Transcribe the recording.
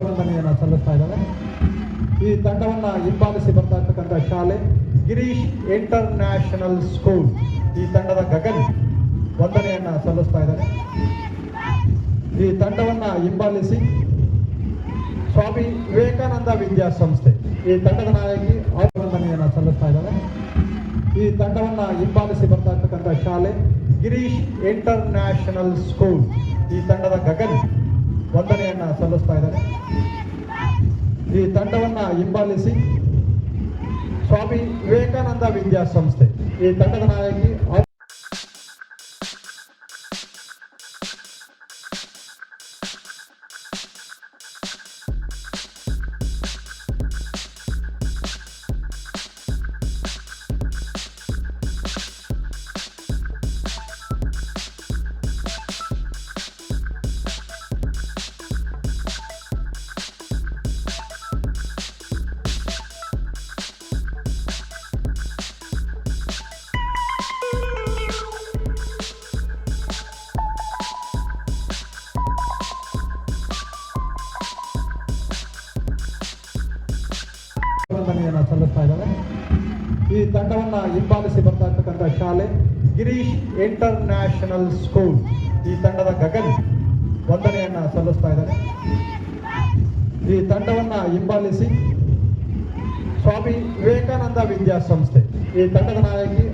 ಸಲ್ಲಿಸ್ತಾ ಇದ್ದಾರೆ ಈ ತಂಡವನ್ನು ಹಿಂಬಾಲಿಸಿ ಬರ್ತಾ ಶಾಲೆ ಗಿರೀಶ್ ಇಂಟರ್ ನ್ಯಾಷನಲ್ ಸ್ಕೂಲ್ ಈ ತಂಡದ ಗಗನ್ ವಂದನೆಯನ್ನು ಸಲ್ಲಿಸ್ತಾ ಇದ್ದಾರೆ. ಈ ತಂಡವನ್ನು ಹಿಂಬಾಲಿಸಿ ಸ್ವಾಮಿ ವಿವೇಕಾನಂದ ವಿದ್ಯಾಸಂಸ್ಥೆ. ಈ ತಂಡದ ನಾಯಕಿ ಅಭಿನಂದನೆಯನ್ನು ಸಲ್ಲಿಸ್ತಾ ಇದ್ದಾರೆ. ಈ ತಂಡವನ್ನು ಹಿಂಬಾಲಿಸಿ ಬರ್ತಾ ಶಾಲೆ ಗಿರೀಶ್ ಇಂಟರ್ ನ್ಯಾಷನಲ್ ಸ್ಕೂಲ್ ಈ ತಂಡದ ಗಗನ್ ಈ ತಂಡವನ್ನ ಹಿಂಬಾಲಿಸಿ ಸ್ವಾಮಿ ವಿವೇಕಾನಂದ ವಿದ್ಯಾಸಂಸ್ಥೆ. ಈ ತಂಡದ ನಾಯಕಿ ವಂದನೆಯನ್ನ ಸಲ್ಲಿಸ್ತಾ ಇದ್ದಾರೆ ಈ ತಂಡವನ್ನು ಹಿಂಬಾಲಿಸಿ ಬರ್ತಾ ಶಾಲೆ ಗಿರೀಶ್ ಇಂಟರ್ ನ್ಯಾಷನಲ್ ಸ್ಕೂಲ್ ಈ ತಂಡದ ಗಗನ್ ವಂದನೆಯನ್ನು ಸಲ್ಲಿಸ್ತಾ ಇದ್ದಾರೆ ಈ ತಂಡವನ್ನು ಹಿಂಬಾಲಿಸಿ ಸ್ವಾಮಿ ವಿವೇಕಾನಂದ ವಿದ್ಯಾಸಂಸ್ಥೆ. ಈ ತಂಡದ ನಾಯಕಿ